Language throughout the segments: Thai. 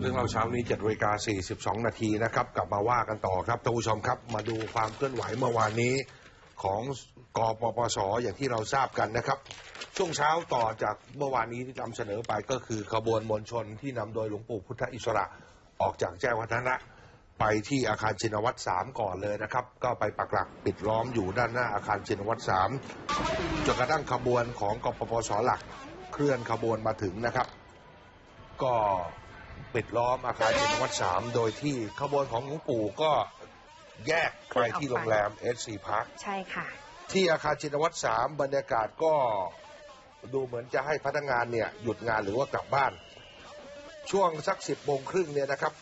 เรื่องเราเช้านี้7นาฬิกา42 นาทีนะครับ กลับมาว่ากันต่อครับท่านผู้ชมครับ มาดูความเคลื่อนไหวเมื่อวานนี้ของกปปสอย่างที่เราทราบกันนะครับ ช่วงเช้าต่อจากเมื่อวานนี้ที่นำเสนอไปก็คือขบวนมวลชนที่นำโดยหลวงปู่พุทธอิสระออกจากแจ้งวัฒนะ ไปที่อาคารชินวัตรสามก่อนเลยนะครับ ก็ไปปักหลักปิดล้อมอยู่ด้านหน้าอาคารชินวัตรสามจนกระทั่งขบวนของกปปสหลักเคลื่อนขบวนมาถึงนะครับ ก็ ปิดล้อมอาคารชินวัตรสามโดยที่ขบวนของหลวงปู่ก็แยกไปที่โรงแรมเอสซีพาร์คใช่ค่ะ ที่อาคารชินวัตรสามบรรยากาศก็ดูเหมือนจะให้พนักงานเนี่ยหยุดงานหรือว่ากลับบ้าน ช่วงสักสิบโมงครึ่งเนี่ยนะครับ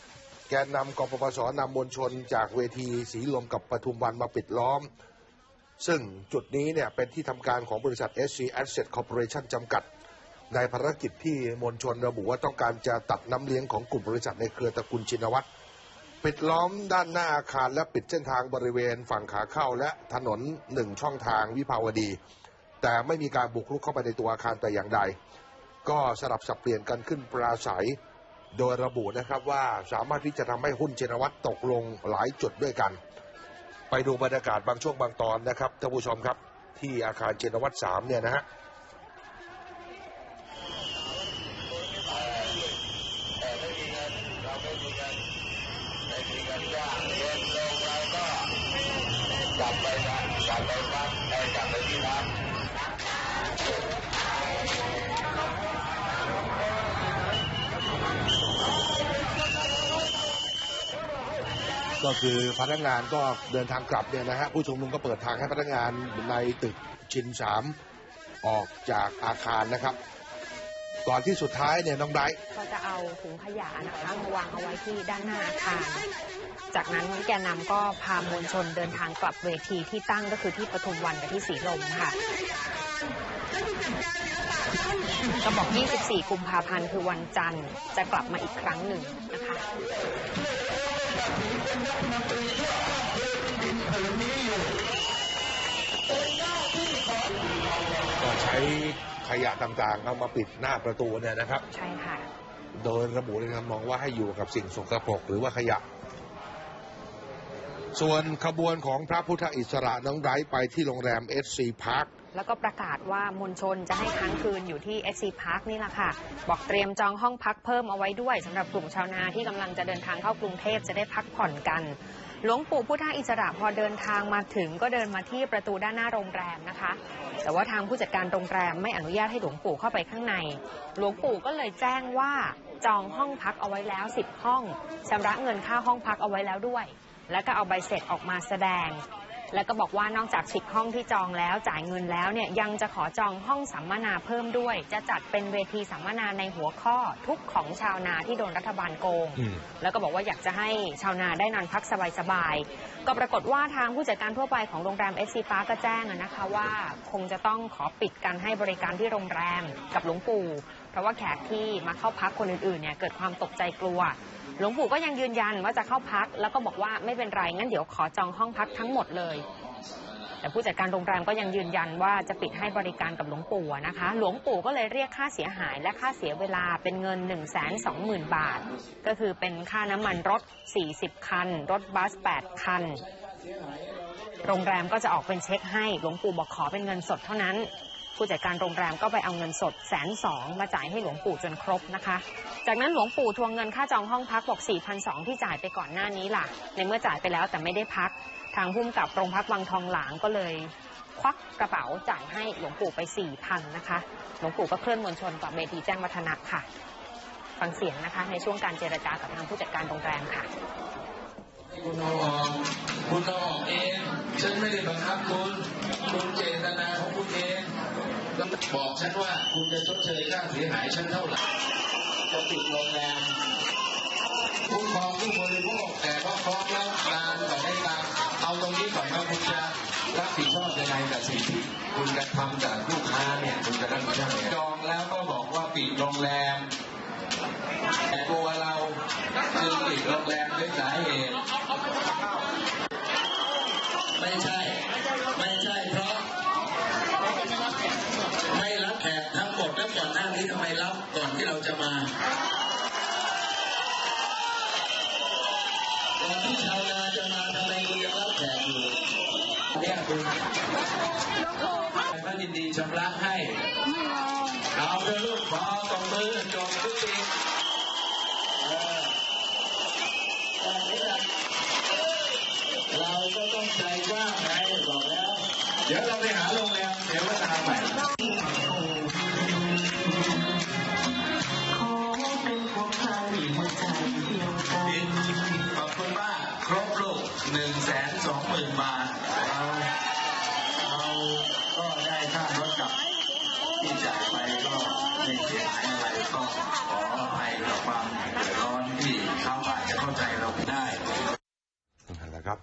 แกนนำกปปสนำมวลชนจากเวทีสีลมกับปทุมวันมาปิดล้อม ซึ่งจุดนี้เนี่ยเป็นที่ทำการของบริษัท SC Asset Corporation จำกัด ในภารกิจที่มวลชนระบุว่าต้องการจะตัดน้ำเลี้ยงของกลุ่มบริษัทในเครือตระกูลชินวัตรปิดล้อมด้านหน้าอาคารและปิดเส้นทางบริเวณฝั่งขาเข้าและถนนหนึ่งช่องทางวิภาวดี แต่ไม่มีการบุกรุกเข้าไปในตัวอาคารแต่อย่างใด ก็สลับสับเปลี่ยนกันขึ้นปราศัย โดยระบุนะครับว่าสามารถที่จะทำให้หุ้นชินวัตรตกลงหลายจุดด้วยกัน ไปดูบรรยากาศบางช่วงบางตอนนะครับท่านผู้ชมครับ ที่อาคารชินวัตรสามเนี่ยนะฮะ ก็คือพนักงานก็เดินทางกลับเนี่ยนะฮะผู้ชุมนุมก็เปิดทางให้พนักงานในตึกชินสามออกจากอาคารนะครับ ก่อนที่สุดท้ายเนี่ยน้องไบรท์ก็จะเอาถุงขยะนะคะมาวางเอาไว้ที่ด้านหน้าอาคาร จากนั้นแกนนำก็พามวลชนเดินทางกลับเวทีที่ตั้งก็คือที่ปทุมวันกับที่สีลมค่ะก็บอก 24 กุมภาพันธ์คือวันจันทร์จะกลับมาอีกครั้งหนึ่งนะคะก็ใช้ ขยะต่างๆ เอามาปิดหน้าประตูเนี่ยนะครับ ใช่ค่ะ โดยระบุในคำมองว่าให้อยู่กับสิ่งสกปรกหรือว่าขยะ ส่วนขบวนของพระพุทธอิสระน้องไบรท์ไปที่โรงแรม SC Park แล้วก็ประกาศว่ามวลชนจะให้ค้างคืนอยู่ที่ SC Park นี่แหละค่ะ บอกเตรียมจองห้องพักเพิ่มเอาไว้ด้วยสำหรับกลุ่มชาวนาที่กำลังจะเดินทางเข้ากรุงเทพจะได้พักผ่อนกัน หลวงปู่พุทธอิสระพอเดินทางมาถึงก็เดินมาที่ประตูด้านหน้าโรงแรมนะคะ แต่ว่าทางผู้จัดการโรงแรมไม่อนุญาตให้หลวงปู่เข้าไปข้างใน หลวงปู่ก็เลยแจ้งว่าจองห้องพักเอาไว้แล้ว 10 ห้องชำระเงินค่าห้องพักเอาไว้แล้วด้วย แล้วก็เอาใบเสร็จออกมาแสดง แล้วก็บอกว่านอกจาก10ห้องที่จองแล้วจ่ายเงินแล้วเนี่ยยังจะขอจองห้องสัมมนาเพิ่มด้วย จะจัดเป็นเวทีสัมมนาในหัวข้อทุกข์ของชาวนาที่โดนรัฐบาลโกงอืมแล้วก็บอกว่าอยากจะให้ชาวนาได้นอนพักสบายๆก็ปรากฏว่าทางผู้จัดการทั่วไปของโรงแรมเอสซีฟ้าก็แจ้งอะนะคะว่า คงจะต้องขอปิดการให้บริการที่โรงแรมกับหลวงปู่เพราะว่าแขกที่มาเข้าพักคนอื่นๆเนี่ยเกิดความตกใจกลัว หลวงปู่ก็ยังยืนยันว่าจะเข้าพัก แล้วก็บอกว่าไม่เป็นไรงั้นเดี๋ยวขอจองห้องพักทั้งหมดเลย แต่ผู้จัดการโรงแรมก็ยังยืนยันว่าจะปิดให้บริการกับหลวงปู่นะคะ หลวงปู่ก็เลยเรียกค่าเสียหายและค่าเสียเวลาเป็นเงิน 1 2 0 0 0 0 บาท ก็คือเป็นค่าน้ำมันรถ 40 คัน รถบัส 8 คันโรงแรมก็จะออกเป็นเช็คให้ หลวงปู่บอกขอเป็นเงินสดเท่านั้น ผู้จัดการโรงแรมก็ไปเอาเงินสดแสนสองมาจ่ายให้หลวงปู่จนครบนะคะ จากนั้นหลวงปู่ทวงเงินค่าจองห้องพักบอก4 2 0 0ที่จ่ายไปก่อนหน้านี้ล่ะ ในเมื่อจ่ายไปแล้วแต่ไม่ได้พัก ทางพุ่มกับโรงพักวังทองหลางก็เลยควักกระเป๋าจ่ายให้หลวงปู่ไป4 0 0 0นะคะ หลวงปู่ก็เคลื่อนมวลชนกับเวทีแจ้งวัฒนะค่ะ ฟังเสียงนะคะ ในช่วงการเจรจากับทางผู้จัดการโรงแรมค่ะ คุณเอาออกคุณเอาออกเอง ฉันไม่ได้บังคับคุณ บอกฉันว่าคุณจะชดเชยค่าเสียหายฉันเท่าไหร่จะปิดโรงแรมคุ้ครองผู้บริโภคแต่ว่าฟ้องแล้วตามแต่ไม่ตามเอาตรงนี้ก่อนว่าคุณจะรับผิดชอบยังไงกับสิ่งที่คุณกระทำกับลูกค้าเนี่ยคุณจะรับผิดชอบยังไงจองแล้วก็บอกว่าปิดโรงแรม แต่ตัวเราคือปิดโรงแรมด้วยสาเหตุไม่ใช่ไม่ จะมาวันที่ชาวนาจะมาทำไมคุณยังรับแขกอยู่เนี่ยคุณท่านยินดีชำระให้เอาเะลูกขอตบมือจบทุกทีเราก็ต้องใจกว้างไงบอกแล้ว เดี๋ยวเราไปหาโรงแรมเดี๋ยวว่าจะทใหม่ ที่จากไปก็ไม่เสียหายอะไรก็ขอให้ยต่อความเดือดร้อนที่เขาอาจจะเข้าใจเราได้นะครับ